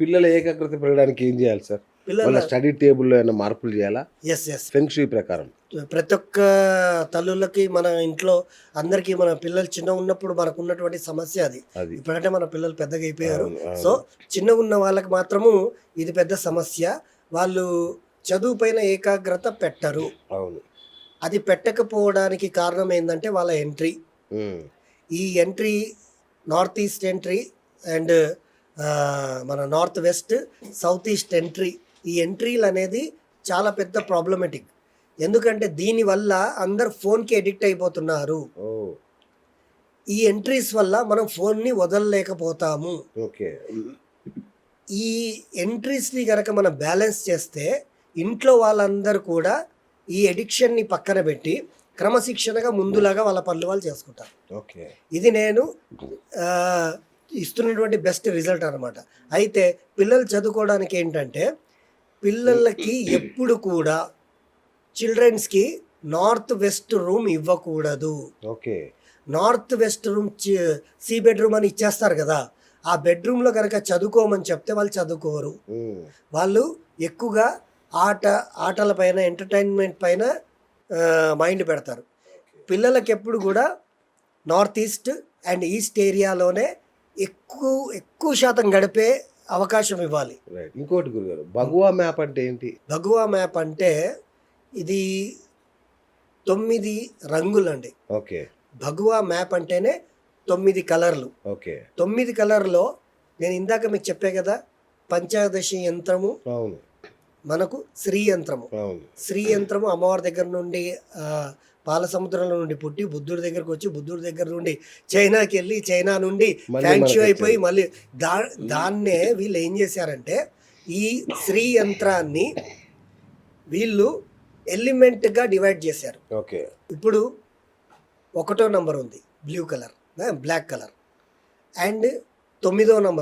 పిల్లల ఏకాగ్రత పెరగడానికి ఏం చేయాలి సార్? వాళ్ళ పిల్లల స్టడీ టేబుల్లో ఏమైనా మార్పులు చేయాలా? ఎస్ ఎస్ ఫెంక్షీ ప్రకారం. ప్రతి ఒక్క తల్లులకి మన ఇంట్లో అందరికీ మన పిల్లలు చిన్న ఉన్నప్పుడు మనకు ఉన్నటువంటి సమస్య అది. ఇప్పుడంటే మన పిల్లలు పెద్దగా అయిపోయారు. సో చిన్నగా ఉన్న వాళ్ళకి మాత్రము ఇది పెద్ద సమస్య. వాళ్ళు చదువు పైన ఏకాగ్రత పెట్టరు. అవును. అది పెట్టకపోవడానికి కారణం ఏంటంటే వాళ్ళ ఎంట్రీ. ఈ entry north east entry and మన north west south east entry. ఈ ఎంట్రీలు అనేది చాలా పెద్ద ప్రాబ్లమెటిక్ ఎందుకంటే దీనివల్ల అందరు ఫోన్కి ఎడిక్ట్ అయిపోతున్నారు. ఈ ఎంట్రీస్ వల్ల మనం ఫోన్ని వదలలేకపోతాము. ఓకే. ఈ ఎంట్రీస్ని కనుక మనం బ్యాలెన్స్ చేస్తే ఇంట్లో వాళ్ళందరూ కూడా ఈ ఎడిక్షన్ని పక్కన పెట్టి క్రమశిక్షణగా ముందులాగా వాళ్ళ పనులు వాళ్ళు చేసుకుంటారు. ఓకే. ఇది నేను ఇస్తున్నటువంటి బెస్ట్ రిజల్ట్ అనమాట అయితే పిల్లలు చదువుకోవడానికి ఏంటంటే పిల్లలకి ఎప్పుడు కూడా చిల్డ్రన్స్కి నార్త్ వెస్ట్ రూమ్ ఇవ్వకూడదు. ఓకే. నార్త్ వెస్ట్ రూమ్ సి బెడ్రూమ్ అని ఇచ్చేస్తారు కదా. ఆ బెడ్రూమ్లో కనుక చదువుకోమని చెప్తే వాళ్ళు చదువుకోరు. వాళ్ళు ఎక్కువగా ఆట ఆటల పైన ఎంటర్టైన్మెంట్ పైన మైండ్ పెడతారు. పిల్లలకి ఎప్పుడు కూడా నార్త్ ఈస్ట్ అండ్ ఈస్ట్ ఏరియాలోనే ఎక్కువ ఎక్కువ శాతం గడిపే అవకాశం ఇవ్వాలి. ఇంకోటి గురుగారు భగవా మ్యాప్ అంటే ఏంటి? భగవా మ్యాప్ అంటే ఇది తొమ్మిది రంగులండి. ఓకే. భగవా మ్యాప్ అంటేనే తొమ్మిది కలర్లు. ఓకే. తొమ్మిది కలర్లో నేను ఇందాక మీకు చెప్పే కదా పంచాదశి యంత్రము అవును. మనకు శ్రీ యంత్రము. అవును. శ్రీ యంత్రము అమ్మవారి దగ్గర నుండి ఆ, పాల సముద్రంలో నుండి పుట్టి బుద్ధుడి దగ్గరకు వచ్చి బుద్ధుడి దగ్గర నుండి చైనాకి వెళ్ళి చైనా నుండి మనకి అయిపోయి. మళ్ళీ దా దాన్నే వీళ్ళు ఏం చేశారంటే ఈ శ్రీ యంత్రాన్ని వీళ్ళు ఎలిమెంట్గా డివైడ్ చేశారు. ఓకే. ఇప్పుడు ఒకటో నంబర్ ఉంది blue colour black colour. And తొమ్మిదో నంబర్